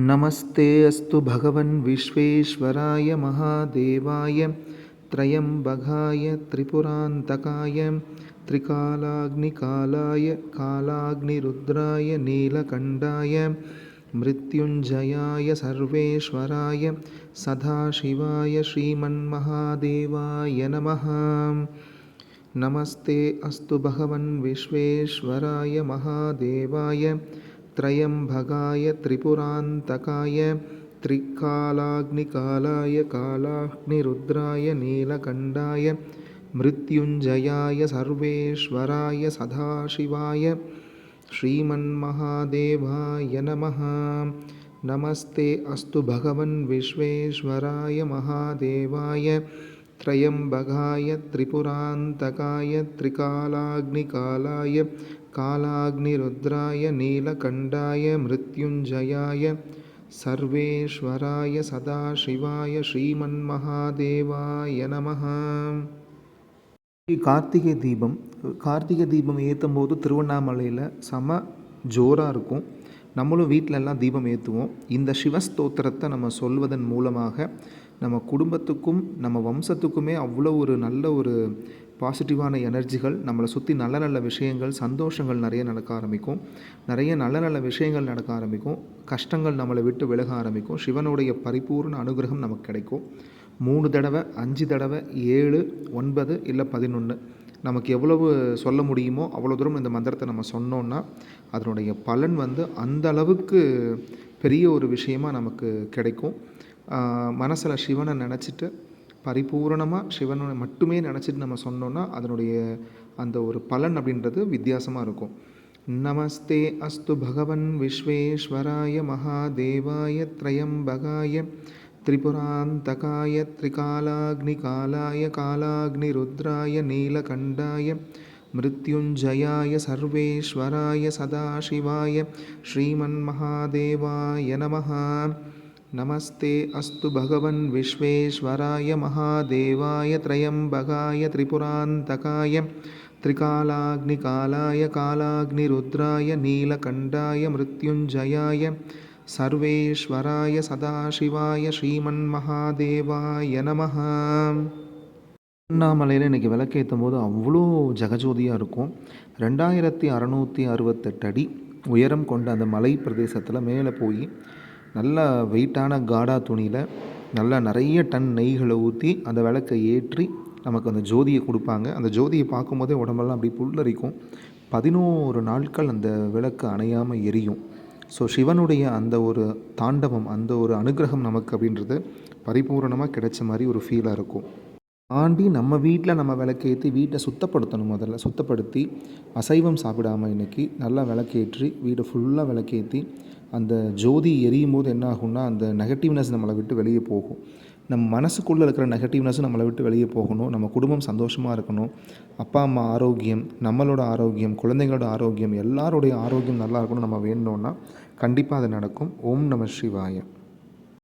नमस्ते अस्तु भगवन् विश्वेश्वराय महादेवाय त्र्यम्बकाय त्रिपुरान्तकाय त्रिकालाग्निकालाय कालाग्निरुद्राय नीलकण्ठाय मृत्युञ्जयाय सर्वेश्वराय सदाशिवाय श्रीमन्महादेवाय नमः। नमस्ते अस्तु भगवन् विश्वेश्वराय महादेवाय त्र्यम्बकाय त्रिपुरान्तकाय त्रिकालाग्निकालाय कालाग्निरुद्राय नीलकण्ठाय मृत्युञ्जयाय सर्वेश्वराय सदाशिवाय श्रीमन्महादेवाय नमः। नमस्ते अस्तु भगवन् विश्वेश्वराय महादेवाय। त्र्यम्बकाय त्रिपुरान्तकाय त्रिकालाग्निकालाय कालाग्निरुद्राय नीलकण्ठाय मृत्युञ्जयाय सर्वेश्वराय सदाशिवाय श्रीमन्महादेवाय நமः கார்த்திகை தீபம் கார்த்திகை தீபம் ஏற்றும் போது திருவண்ணாமலையில் செம ஜோராக இருக்கும் நம்மளும் வீட்டிலெல்லாம் தீபம் ஏற்றுவோம் இந்த சிவஸ்தோத்திரத்தை நம்ம சொல்வதன் மூலமாக நம்ம குடும்பத்துக்கும் நம்ம வம்சத்துக்குமே அவ்வளோ ஒரு நல்ல ஒரு பாசிட்டிவான எனர்ஜிகள் நம்மளை சுற்றி நல்ல நல்ல விஷயங்கள் சந்தோஷங்கள் நிறைய நடக்க ஆரம்பிக்கும். நிறைய நல்ல நல்ல விஷயங்கள் நடக்க ஆரம்பிக்கும். கஷ்டங்கள் நம்மளை விட்டு விலக ஆரம்பிக்கும். சிவனுடைய பரிபூர்ண அனுகிரகம் நமக்கு கிடைக்கும். மூணு தடவை அஞ்சு தடவை ஏழு ஒன்பது இல்லை பதினொன்று நமக்கு எவ்வளவு சொல்ல முடியுமோ அவ்வளோ தூரம் இந்த மந்திரத்தை நம்ம சொன்னோன்னா அதனுடைய பலன் வந்து அந்த அளவுக்கு பெரிய ஒரு விஷயமாக நமக்கு கிடைக்கும். மனசில் சிவனை நினச்சிட்டு பரிபூரணமாக சிவனை மட்டுமே நினச்சிட்டு நம்ம சொன்னோன்னா அதனுடைய அந்த ஒரு பலன் அப்படின்றது வித்தியாசமாக இருக்கும். நமஸ்தே அஸ்து பகவன் விஸ்வேஸ்வராய மகாதேவாய திரயம்பகாய திரிபுராந்தகாய திரிகாலாக்னி காலாய காலாக்னி ருத்ராய நீலகண்டாய மிருத்யுஞ்சயாய சர்வேஸ்வராய சதாசிவாய ஸ்ரீமன்மகாதேவாய நமஹா. नमस्ते अस्तु भगवन् विश्वेश्वराय महादेवाय त्र्यम्बकाय त्रिपुरान्तकाय त्रिकालाग्निकालाय कालाग्निरुद्राय नीलकण्ठाय मृत्युञ्जयाय சர்வேஸ்வராய சதாசிவாய ஸ்ரீமன்மகாதேவாய நமஹ திருவண்ணாமலையில் இன்றைக்கி விளக்கேற்றும் போது அவ்வளோ ஜெகஜோதியாக இருக்கும் ரெண்டாயிரத்தி அறநூற்றி அறுபத்தெட்டு அடி உயரம் கொண்ட அந்த மலை பிரதேசத்தில் மேலே போய் நல்லா வெயிட்டான காடா துணியில் நல்லா நிறைய டன் நெய்களை ஊற்றி அந்த விளக்கை ஏற்றி நமக்கு அந்த ஜோதியை கொடுப்பாங்க. அந்த ஜோதியை பார்க்கும்போதே உடம்பெல்லாம் அப்படி புல்லரிக்கும். பதினோரு நாட்கள் அந்த விளக்கு அணையாமல் எரியும். ஸோ சிவனுடைய அந்த ஒரு தாண்டவம் அந்த ஒரு அனுகிரகம் நமக்கு அப்படின்றது பரிபூரணமாக கிடைச்ச மாதிரி ஒரு ஃபீலாக இருக்கும். ஆண்டி நம்ம வீட்டில் நம்ம விளக்கேற்றி வீட்டை சுத்தப்படுத்தணும் முதல்ல. சுத்தப்படுத்தி அசைவம் சாப்பிடாமல் இன்றைக்கி நல்லா விளக்கேற்றி வீடை ஃபுல்லாக விளக்கேற்றி அந்த ஜோதி எரியும் போது என்ன ஆகும்னா அந்த நெகட்டிவ்னஸ் நம்மளை விட்டு வெளியே போகும். நம்ம மனசுக்குள்ளே இருக்கிற நெகட்டிவ்னஸும் நம்மளை விட்டு வெளியே போகணும். நம்ம குடும்பம் சந்தோஷமாக இருக்கணும். அப்பா அம்மா ஆரோக்கியம் நம்மளோட ஆரோக்கியம் குழந்தைங்களோட ஆரோக்கியம் எல்லாருடைய ஆரோக்கியம் நல்லா இருக்கணும் நம்ம வேணும்னா கண்டிப்பாக அது நடக்கும். ஓம் நம சிவாயம்